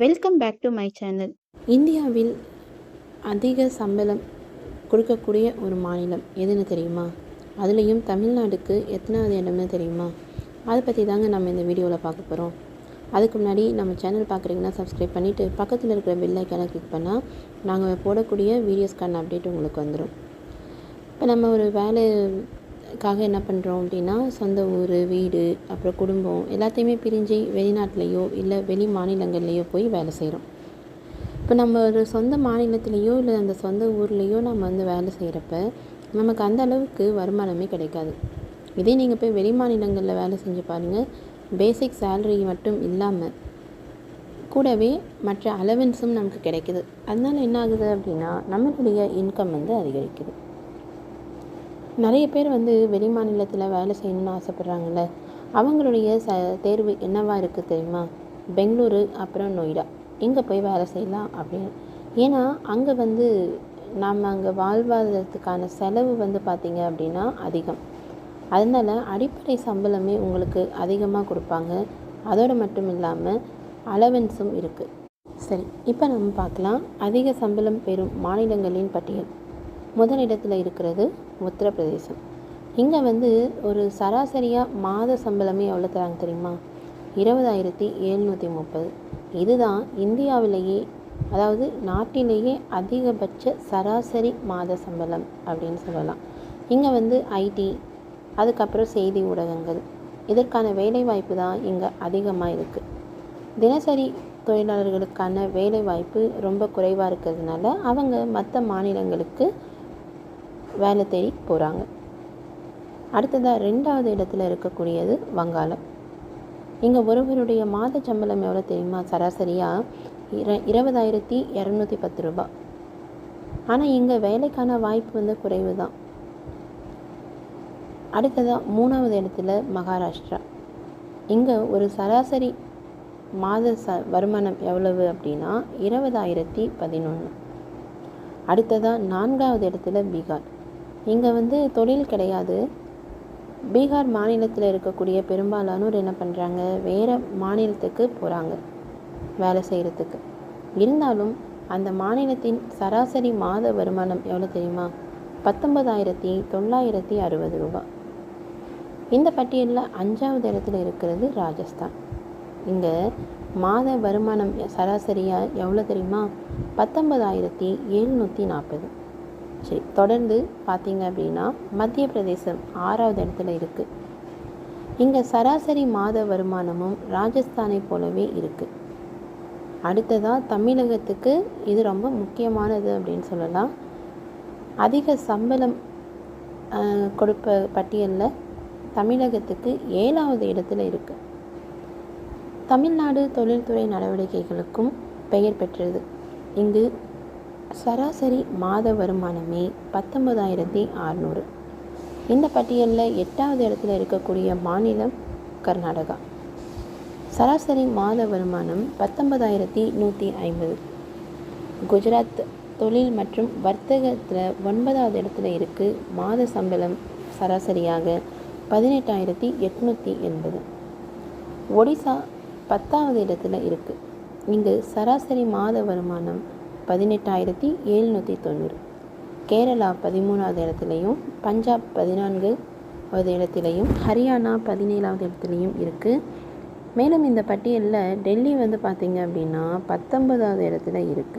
Welcome back to my channel இந்தியாவில் அதிக சம்பளம் கொடுக்கக்கூடிய ஒரு மாநிலம் எதுன்னு தெரியுமா? அதுலேயும் தமிழ்நாடுக்கு எத்தனாவது இடம்னு தெரியுமா? அதை பற்றி தாங்க நம்ம இந்த வீடியோவில் பார்க்க போகிறோம் அதுக்கு முன்னாடி நம்ம சேனல் பார்க்குறீங்கன்னா சப்ஸ்கிரைப் பண்ணிவிட்டு பக்கத்தில் இருக்கிற பெல் கிளிக் பண்ணால் நாங்கள் போடக்கூடிய வீடியோஸ்க்கான அப்டேட் உங்களுக்கு வந்துடும் இப்போ நம்ம ஒரு வேலை காக என்ன பண்ணுறோம் அப்படின்னா சொந்த ஊர் வீடு அப்புறம் குடும்பம் எல்லாத்தையுமே பிரிஞ்சு வெளிநாட்டிலையோ இல்லை வெளி மாநிலங்கள்லேயோ போய் வேலை செய்கிறோம் இப்போ நம்ம ஒரு சொந்த மாநிலத்திலேயோ இல்லை அந்த சொந்த ஊர்லேயோ நம்ம வந்து வேலை செய்கிறப்ப நமக்கு அந்த அளவுக்கு வருமானமே கிடைக்காது. இதே நீங்கள் போய் வெளி மாநிலங்களில் வேலை செஞ்சு பாருங்கள் பேசிக் சேலரி மட்டும் இல்லாமல் கூடவே மற்ற அலவன்ஸும் நமக்கு கிடைக்குது. அதனால் என்ன ஆகுது அப்படின்னா நம்மளுடைய இன்கம் வந்து அதிகரிக்குது. நிறைய பேர் வந்து வெளி மாநிலத்தில் வேலை செய்யணும்னு ஆசைப்பட்றாங்கல்ல. அவங்களுடைய ச தேர்வு என்னவாக இருக்குது தெரியுமா? பெங்களூரு அப்புறம் நொய்டா. இங்கே போய் வேலை செய்யலாம் அப்படின்னு. ஏன்னா அங்கே வந்து நாம் அங்கே வாழ்வாதாரத்துக்கான செலவு வந்து பார்த்திங்க அப்படின்னா அதிகம். அதனால் அடிப்படை சம்பளமே உங்களுக்கு அதிகமாக கொடுப்பாங்க. அதோடு மட்டும் இல்லாமல் அலவன்ஸும் இருக்குது சரி இப்போ நம்ம பார்க்கலாம். அதிக சம்பளம் பெறும் மாநிலங்களின் பட்டியல். முதலிடத்தில் இருக்கிறது உத்தரப்பிரதேசம். இங்கே வந்து ஒரு சராசரியாக மாத சம்பளமே எவ்வளோ தராங்க தெரியுமா? இருபதாயிரத்தி எழுநூற்றி முப்பது. இதுதான் இந்தியாவிலேயே அதாவது நாட்டிலேயே அதிகபட்ச சராசரி மாத சம்பளம் அப்படின்னு சொல்லலாம். இங்கே வந்து ஐடி அதுக்கப்புறம் செய்தி ஊடகங்கள். இதற்கான வேலைவாய்ப்பு தான் இங்கே அதிகமாக இருக்குது தினசரி தொழிலாளர்களுக்கான வேலைவாய்ப்பு ரொம்ப குறைவாக இருக்கிறதுனால அவங்க மற்ற மாநிலங்களுக்கு வேலை தேடி போகிறாங்க அடுத்ததாக ரெண்டாவது இடத்துல இருக்கக்கூடியது வங்காளம். இங்கே ஒருவருடைய மாத சம்பளம் எவ்வளோ தெரியுமா? சராசரியாக இர இருபதாயிரத்தி இரநூத்தி பத்து ரூபா. ஆனால் இங்கே வேலைக்கான வாய்ப்பு வந்து குறைவு தான் அடுத்ததாக மூணாவது இடத்துல மகாராஷ்டிரா. இங்கே ஒரு சராசரி மாத ச வருமானம் எவ்வளவு அப்படின்னா இருபதாயிரத்தி பதினொன்று அடுத்ததாக நான்காவது இடத்துல பீகார். இங்கே வந்து தொழில் கிடையாது. பீகார் மாநிலத்தில் இருக்கக்கூடிய பெரும்பாலானோர் என்ன பண்ணுறாங்க வேறு மாநிலத்துக்கு போகிறாங்க வேலை செய்கிறதுக்கு இருந்தாலும் அந்த மாநிலத்தின் சராசரி மாத வருமானம் எவ்வளோ தெரியுமா? பத்தொன்பதாயிரத்தி தொள்ளாயிரத்தி அறுபது ரூபாய் இந்த பட்டியலில் அஞ்சாவது இடத்துல இருக்கிறது ராஜஸ்தான். இங்கே மாத வருமானம் சராசரியாக எவ்வளோ தெரியுமா? பத்தொன்பதாயிரத்தி எழுநூற்றி நாற்பது. சரி தொடர்ந்து பார்த்தீங்க அப்படின்னா மத்திய பிரதேசம் ஆறாவது இடத்துல இருக்குது இங்கே சராசரி மாத வருமானமும் ராஜஸ்தானை போலவே இருக்குது அடுத்ததாக தமிழகத்துக்கு இது ரொம்ப முக்கியமானது அப்படின்னு சொல்லலாம். அதிக சம்பளம் கொடுப்ப பட்டியலில் தமிழகத்துக்கு ஏழாவது இடத்துல இருக்குது தமிழ்நாடு தொழில்துறை நடவடிக்கைகளுக்கும் பெயர் பெற்றது. இங்கு சராசரி மாத வருமானமே பத்தொன்பதாயிரத்தி அறநூறு. இந்த பட்டியலில் எட்டாவது இடத்துல இருக்கக்கூடிய மாநிலம் கர்நாடகா. சராசரி மாத வருமானம் பத்தொன்பதாயிரத்தி நூற்றி ஐம்பது. குஜராத் தொழில் மற்றும் வர்த்தகத்தில் ஒன்பதாவது இடத்துல இருக்குது மாத சம்பளம் சராசரியாக பதினெட்டாயிரத்தி எட்நூற்றி எண்பது. ஒடிசா பத்தாவது இடத்துல இருக்குது இங்கு சராசரி மாத வருமானம் பதினெட்டாயிரத்தி எழுநூற்றி தொண்ணூறு. கேரளா பதிமூணாவது இடத்துலையும் பஞ்சாப் பதினான்காவது இடத்துலையும் ஹரியானா பதினேழாவது இடத்துலையும் இருக்குது மேலும் இந்த பட்டியலில் டெல்லி வந்து பார்த்திங்க அப்படின்னா பத்தொன்பதாவது இடத்துல இருக்குது